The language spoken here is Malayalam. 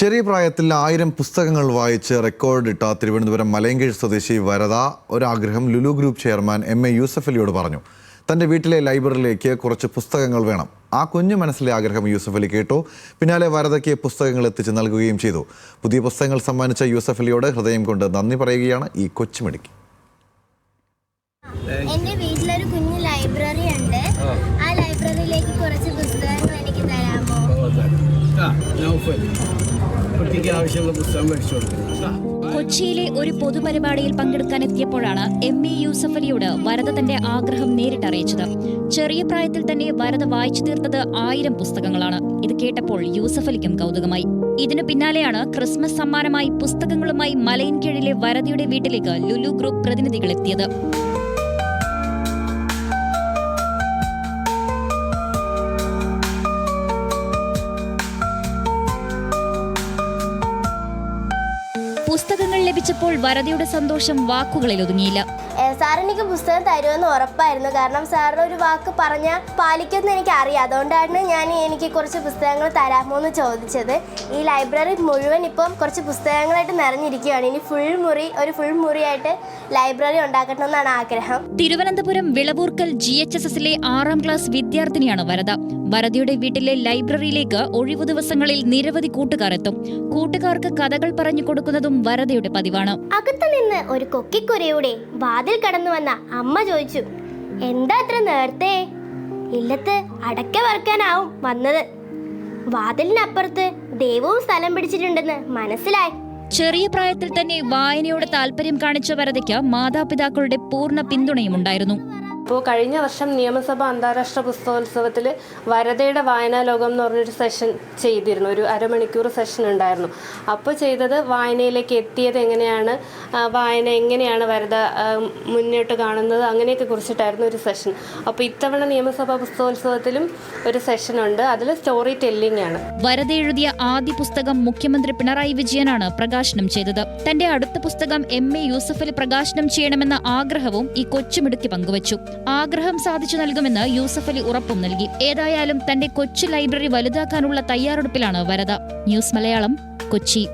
ചെറിയ പ്രായത്തിൽ ആയിരം പുസ്തകങ്ങൾ വായിച്ച് റെക്കോർഡിട്ട തിരുവനന്തപുരം മലയങ്കീഴ് സ്വദേശി വരദ ഒരാഗ്രഹം Lulu group chairman M A യൂസഫലിയോട് പറഞ്ഞു. തന്റെ വീട്ടിലെ ലൈബ്രറിയിലേക്ക് കുറച്ച് പുസ്തകങ്ങൾ വേണം. ആ കുഞ്ഞു മനസ്സിലെ ആഗ്രഹം യൂസഫലി അലി കേട്ടു. പിന്നാലെ വരദയ്ക്ക് പുസ്തകങ്ങൾ എത്തിച്ച് നൽകുകയും ചെയ്തു. പുതിയ പുസ്തകങ്ങൾ സമ്മാനിച്ച യൂസഫലിയോട് ഹൃദയം കൊണ്ട് നന്ദി പറയുകയാണ് ഈ കൊച്ചുമിടുക്കി. എന്റെ വീട്ടിലൊരു കുഞ്ഞു ലൈബ്രറി ഉണ്ട് കൊച്ചിയിലെ ഒരു പൊതുപരിപാടിയിൽ പങ്കെടുക്കാൻ എത്തിയപ്പോഴാണ് എം ഇ യൂസഫ് അലിയോട് വരദ തന്റെ ആഗ്രഹം നേരിട്ടറിയിച്ചത്. ചെറിയ പ്രായത്തിൽ തന്നെ വരദ വായിച്ചു തീർത്തത് ആയിരം പുസ്തകങ്ങളാണ്. ഇത് കേട്ടപ്പോൾ യൂസഫ് അലിക്കും കൗതുകമായി. ഇതിനു പിന്നാലെയാണ് ക്രിസ്മസ് സമ്മാനമായി പുസ്തകങ്ങളുമായി മലയൻകീഴിലെ വരദയുടെ വീട്ടിലേക്ക് ലുലു ഗ്രൂപ്പ് പ്രതിനിധികൾ എത്തിയത് പുസ്തകങ്ങൾ ലഭിച്ചപ്പോൾ വരദയുടെ സന്തോഷം വാക്കുകളിൽ ഒതുങ്ങിയില്ല. സാർ എനിക്ക് പുസ്തകം തരുമെന്ന് ഉറപ്പായിരുന്നു. കാരണം സാറിന് ഒരു വാക്ക് പറഞ്ഞ പാലിക്കുമെന്ന് എനിക്ക് അറിയാം. അതുകൊണ്ടാണ് ഞാൻ എനിക്ക് കുറച്ച് പുസ്തകങ്ങൾ തരാമോ എന്ന് ചോദിച്ചത്. ഈ ലൈബ്രറി മുഴുവൻ ഇപ്പം കുറച്ച് പുസ്തകങ്ങളായിട്ട് നിറഞ്ഞിരിക്കുകയാണ്. ഇനി ഫുൾ മുറി ഒരു ഫുൾ മുറിയായിട്ട് ലൈബ്രറി ഉണ്ടാക്കണമെന്നാണ് ആഗ്രഹം. Thiruvananthapuram Vilavoorkkal G H S എസിലെ ആറാം ക്ലാസ് വിദ്യാർത്ഥിനിയാണ് വരദ വരദയുടെ വീട്ടിലെ ലൈബ്രറിയിലേക്ക് ഒഴിവു ദിവസങ്ങളിൽ നിരവധി കൂട്ടുകാർ എത്തും. കൂട്ടുകാർക്ക് കഥകൾ പറഞ്ഞു കൊടുക്കുന്നതും വരദയുടെ പതിവാണ്. അകത്തു നിന്ന് ഒരു കൊക്കിക്കുരയുടെ വാതിൽ കടന്നു വന്ന അമ്മ ചോദിച്ചു എന്താ അത്ര നേരത്തെ? ഇല്ലത്ത് അടക്ക വറക്കാനാവും വന്നത്. വാതിലിനപ്പുറത്ത് ദൈവവും സ്ഥലം പിടിച്ചിട്ടുണ്ടെന്ന് മനസ്സിലായി. ചെറിയ പ്രായത്തിൽ തന്നെ വായനയോട് താല്പര്യം കാണിച്ച വരതയ്ക്ക് മാതാപിതാക്കളുടെ പൂർണ പിന്തുണയും ഉണ്ടായിരുന്നു അപ്പോൾ കഴിഞ്ഞ വർഷം നിയമസഭ അന്താരാഷ്ട്ര പുസ്തകോത്സവത്തിൽ വരതയുടെ വായനാ ലോകം എന്ന് പറഞ്ഞൊരു സെഷൻ ചെയ്തിരുന്നു. ഒരു അരമണിക്കൂർ സെഷൻ ഉണ്ടായിരുന്നു. അപ്പോൾ ചെയ്തത് വായനയിലേക്ക് എത്തിയത് എങ്ങനെയാണ്? വായന എങ്ങനെയാണ് വരത മുന്നോട്ട് കാണുന്നത്? അങ്ങനെയൊക്കെ കുറിച്ചിട്ടായിരുന്നു ഒരു സെഷൻ. അപ്പോൾ ഇത്തവണ നിയമസഭാ പുസ്തകോത്സവത്തിലും ഒരു സെഷൻ ഉണ്ട്. അതിൽ സ്റ്റോറി ടെല്ലിംഗ് ആണ്. വരത എഴുതിയ ആദ്യ പുസ്തകം മുഖ്യമന്ത്രി പിണറായി വിജയനാണ് പ്രകാശനം ചെയ്തത്. തന്റെ അടുത്ത പുസ്തകം എം എ യൂസഫിൽ പ്രകാശനം ചെയ്യണമെന്ന ആഗ്രഹവും ഈ കൊച്ചുമിടുക്കി പങ്കുവച്ചു. ആഗ്രഹം സാധിച്ചു നൽകുമെന്ന് യൂസഫ് അലി ഉറപ്പും നൽകി. ഏതായാലും തന്റെ കൊച്ചു ലൈബ്രറി വലുതാക്കാനുള്ള തയ്യാറെടുപ്പിലാണ് വരദ ന്യൂസ് മലയാളം കൊച്ചി.